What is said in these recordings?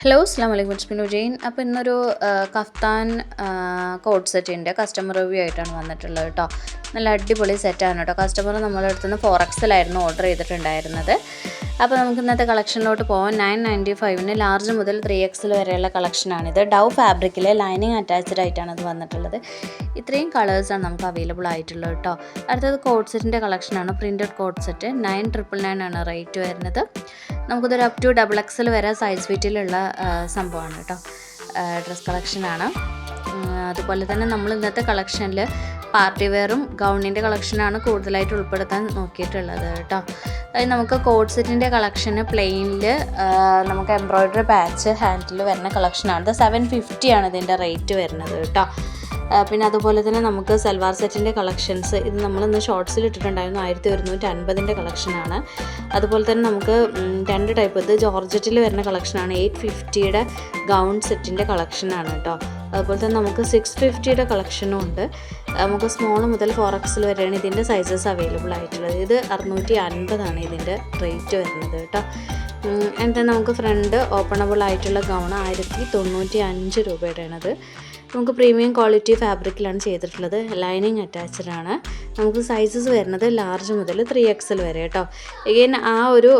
Hello അസ്സാം വലൈക്കും spin Jain. അപ്പോൾ ഇന്നൊരു കഫ്താൻ കോഡ് സെറ്റിന്റെ കസ്റ്റമർ റിവ്യൂ ആയിട്ടാണ് വന്നിട്ടുള്ളത് കേട്ടോ നല്ല അടിപൊളി സെറ്റാണ് കേട്ടോ. കസ്റ്റമർ നമ്മളെ അടുത്ത് നിന്ന് ഫോർ എക്സലായിരുന്നു ഓർഡർ ചെയ്തിട്ടുണ്ടായിരുന്നത്. അപ്പോൾ നമുക്ക് ഇന്നത്തെ കളക്ഷനിലോട്ട് പോകാം നയൻ നയന്റി ഫൈവിന് ലാർജ് മുതൽ ത്രീ എക്സിൽ വരെയുള്ള കളക്ഷനാണിത് ഡൗ ഫാബ്രിക്കിലെ ലൈനിങ് അറ്റാച്ച്ഡ് ആയിട്ടാണ് ഇത് വന്നിട്ടുള്ളത്. ഇത്രയും കളേഴ്സാണ് നമുക്ക് അവൈലബിൾ ആയിട്ടുള്ളത് കേട്ടോ. അടുത്തത് കോഡ് സെറ്റിന്റെ കളക്ഷനാണ് printed co-ord set nine triple nine ആണ് റേറ്റ് വരുന്നത്. നമുക്കിതൊരു അപ് ടു ഡബിൾ എക്സൽ വരെ. സൈസ് ഫിറ്റിലുള്ള സംഭവമാണ് കേട്ടോ. ഡ്രസ് കളക്ഷനാണ് അതുപോലെ തന്നെ നമ്മൾ ഇന്നത്തെ കളക്ഷനിൽ പാർട്ടി വെയറും ഗൗണിന്റെ കളക്ഷനാണ് കൂടുതലായിട്ട് ഉൾപ്പെടുത്താൻ നോക്കിയിട്ടുള്ളത് കേട്ടോ. അതായത് നമുക്ക് കോഡ് സെറ്റിന്റെ കളക്ഷന് പ്ലെയിനിൽ നമുക്ക് എംബ്രോയ്ഡറി പാച്ച് ഹാൻഡിൽ വരുന്ന കളക്ഷനാണ്. ഇത് സെവൻ ഫിഫ്റ്റി ആണ് ഇതിന്റെ റേറ്റ് വരുന്നത് കേട്ടോ. പിന്നെ അതുപോലെ തന്നെ നമുക്ക് സൽവാർ സെറ്റിന്റെ കളക്ഷൻസ് ഇത് നമ്മളിന്ന് ഷോർട്സിൽ ഇട്ടിട്ടുണ്ടായിരുന്നു ആയിരത്തി ഒരുന്നൂറ്റി അൻപതിന്റെ കളക്ഷനാണ്. അതുപോലെ തന്നെ നമുക്ക് രണ്ട് ടൈപ്പ് ഇത് ജോർജറ്റിൽ വരുന്ന കളക്ഷനാണ്. എയ്റ്റ് ഫിഫ്റ്റിയുടെ ഗൗൺ സെറ്റിന്റെ കളക്ഷനാണ് കേട്ടോ അതുപോലെ തന്നെ നമുക്ക് സിക്സ് ഫിഫ്റ്റിയുടെ കളക്ഷനും ഉണ്ട്. നമുക്ക് സ്മോൾ മുതൽ ഫോർ എക്സിൽ വരെയാണ് ഇതിന്റെ സൈസസ് അവൈലബിൾ ആയിട്ടുള്ളത്. ഇത് അറുന്നൂറ്റി അൻപതാണ് ഇതിന്റെ റേറ്റ് വരുന്നത് കേട്ടോ എന്നിട്ട് നമുക്ക് ഫ്രണ്ട് ഓപ്പണബിൾ ആയിട്ടുള്ള ഗൗൺ ആയിരത്തി തൊണ്ണൂറ്റി അഞ്ച് രൂപയുടെയാണത്. നമുക്ക് പ്രീമിയം ക്വാളിറ്റി ഫാബ്രിക്കിലാണ് ചെയ്തിട്ടുള്ളത്. ലൈനിങ് അറ്റാച്ച്ഡ് ആണ്. നമുക്ക് സൈസസ് വരുന്നത് ലാർജ് മുതൽ ത്രീ എക്സൽ വരെ കേട്ടോ എഗെയിൻ ആ ഒരു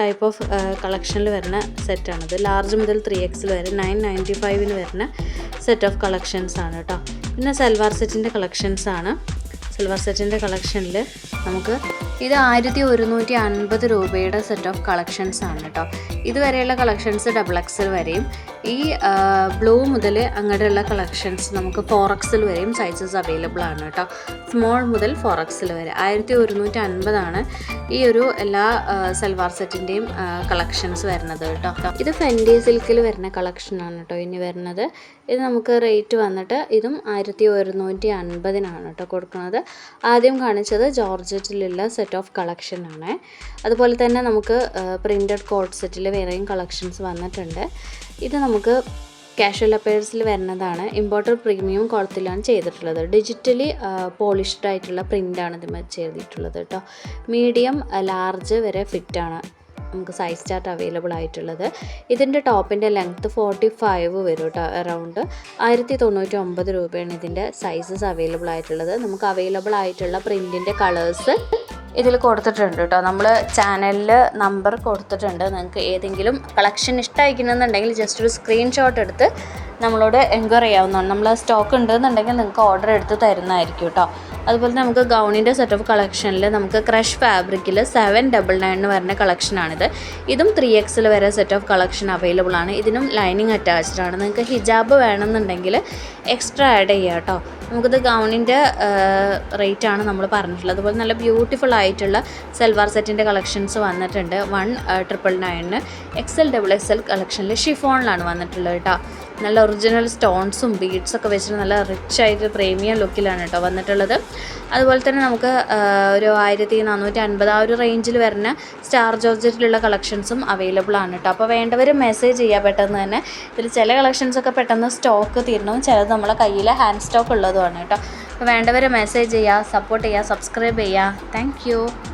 ടൈപ്പ് ഓഫ് കളക്ഷനിൽ വരുന്ന സെറ്റാണിത് ലാർജ് മുതൽ ത്രീ എക്സൽ വരെ നയൻ നയന്റി ഫൈവിന് വരുന്ന സെറ്റ് ഓഫ് കളക്ഷൻസ് ആണ് കേട്ടോ പിന്നെ സൽവാർ സെറ്റിന്റെ കളക്ഷൻസ് ആണ്. സിൽവർ സെറ്റിന്റെ കളക്ഷനിൽ നമുക്ക് ഇത് ആയിരത്തി ഒരുന്നൂറ്റി അൻപത് രൂപയുടെ സെറ്റ് ഓഫ് കളക്ഷൻസ് ആണ് കേട്ടോ ഇതുവരെയുള്ള കളക്ഷൻസ് ഡബിൾ എക്സൽ വരെയും ഈ ബ്ലൂ മുതൽ അങ്ങോട്ടുള്ള കളക്ഷൻസ് നമുക്ക് ഫോർ എക്സൽ വരെയും സൈസസ് അവൈലബിൾ ആണ് കേട്ടോ സ്മോൾ മുതൽ ഫോർ എക്സൽ വരെ. ആയിരത്തി ഒരുന്നൂറ്റി അൻപതാണ് ഈ ഒരു എല്ലാ സൽവാർ സെറ്റിന്റെയും കളക്ഷൻസ് വരുന്നത് കേട്ടോ ഇത് ഫെൻഡി സിൽക്കിൽ വരുന്ന കളക്ഷനാണ് കേട്ടോ ഇനി വരുന്നത്. ഇത് നമുക്ക് റേറ്റ് വന്നിട്ട് ഇതും ആയിരത്തി ഒരുന്നൂറ്റി അൻപതിനാണ് കേട്ടോ കൊടുക്കുന്നത്. ആദ്യം കാണിച്ചത് ജോർജറ്റിലുള്ള സെറ്റ് ഓഫ് കളക്ഷനാണ് അതുപോലെ തന്നെ നമുക്ക് പ്രിന്റഡ് കോഡ് സെറ്റിൽ വേറെയും കളക്ഷൻസ് വന്നിട്ടുണ്ട്. ഇത് നമുക്ക് കാഷ്വൽ അപ്പയേഴ്സിൽ വരുന്നതാണ്. ഇമ്പോർട്ടർ പ്രീമിയം കുളത്തിലാണ് ചെയ്തിട്ടുള്ളത്. ഡിജിറ്റലി പോളിഷ്ഡ് ആയിട്ടുള്ള പ്രിന്റാണ് ഇതിന് ചെയ്തിട്ടുള്ളത് കേട്ടോ മീഡിയം ലാർജ് വരെ ഫിറ്റാണ് നമുക്ക് സൈസ് ചാർട്ട് അവൈലബിൾ ആയിട്ടുള്ളത്. ഇതിന്റെ ടോപ്പിന്റെ ലെങ്ത്ത് ഫോർട്ടി ഫൈവ് വരും കേട്ടോ അറൗണ്ട് ആയിരത്തി തൊണ്ണൂറ്റി ഒമ്പത് രൂപയാണ് ഇതിന്റെ സൈസസ് അവൈലബിൾ ആയിട്ടുള്ളത്. നമുക്ക് അവൈലബിൾ ആയിട്ടുള്ള പ്രിന്റിന്റെ കളേഴ്സ് ഇതിൽ കൊടുത്തിട്ടുണ്ട് കേട്ടോ. നമ്മൾ ചാനലിൽ നമ്പർ കൊടുത്തിട്ടുണ്ട്. നിങ്ങൾക്ക് ഏതെങ്കിലും കളക്ഷൻ ഇഷ്ടമായിരിക്കണമെന്നുണ്ടെങ്കിൽ ജസ്റ്റ് ഒരു സ്ക്രീൻഷോട്ട് എടുത്ത് നമ്മളോട് എൻക്വയറി ചെയ്യാവുന്നതാണ്. നമ്മൾ സ്റ്റോക്ക് ഉണ്ടെന്നുണ്ടെങ്കിൽ നിങ്ങൾക്ക് ഓർഡർ എടുത്ത് തരുന്നതായിരിക്കും കേട്ടോ. അതുപോലെ നമുക്ക് ഗൗണിന്റെ സെറ്റ് ഓഫ് കളക്ഷനിൽ നമുക്ക് ക്രഷ് ഫാബ്രിക്കിൽ സെവൻ ഡബിൾ നയൻ വരുന്ന കളക്ഷനാണിത് ഇതും ത്രീ എക്സിൽ വരെ സെറ്റ് ഓഫ് കളക്ഷൻ അവൈലബിൾ ആണ്. ഇതിനും ലൈനിങ് അറ്റാച്ച്ഡ് ആണ്. നിങ്ങൾക്ക് ഹിജാബ് വേണമെന്നുണ്ടെങ്കിൽ എക്സ്ട്രാ ആഡ് ചെയ്യാം കേട്ടോ. നമുക്കിത് ഗൗണിന്റെ റേറ്റ് ആണ് നമ്മൾ പറഞ്ഞിട്ടുള്ളത്. അതുപോലെ നല്ല ബ്യൂട്ടിഫുൾ ആയിട്ടുള്ള സെൽവാർ സെറ്റിന്റെ കളക്ഷൻസ് വന്നിട്ടുണ്ട്. വൺ ട്രിപ്പിൾ നയനിന് എൽ ഡബിൾ എക്സ് എൽ കളക്ഷനിൽ ഷിഫോണിലാണ് വന്നിട്ടുള്ളത് കേട്ടോ നല്ല ഒറിജിനൽ സ്റ്റോൺസും ബീഡ്സൊക്കെ വെച്ചിട്ട് നല്ല റിച്ച് ആയിട്ട് പ്രീമിയം ലുക്കിലാണ് കേട്ടോ വന്നിട്ടുള്ളത്. അതുപോലെ തന്നെ നമുക്ക് ഒരു ആയിരത്തി നാനൂറ്റി അൻപത് ആ ഒരു റേഞ്ചിൽ വരുന്ന സ്റ്റാർ ജോർജറ്റിലുള്ള കളക്ഷൻസും അവൈലബിൾ ആണ് കേട്ടോ അപ്പോൾ വേണ്ടവർ മെസ്സേജ് ചെയ്യുക പെട്ടെന്ന് തന്നെ. ഇതിൽ ചില കളക്ഷൻസൊക്കെ പെട്ടെന്ന് സ്റ്റോക്ക് തീരണം. ചിലത് നമ്മളെ കയ്യിൽ ഹാൻഡ് സ്റ്റോക്ക് ഉള്ളതുമാണ് കേട്ടോ അപ്പോൾ വേണ്ടവർ മെസ്സേജ് ചെയ്യുക സപ്പോർട്ട് ചെയ്യുക സബ്സ്ക്രൈബ് ചെയ്യുക താങ്ക്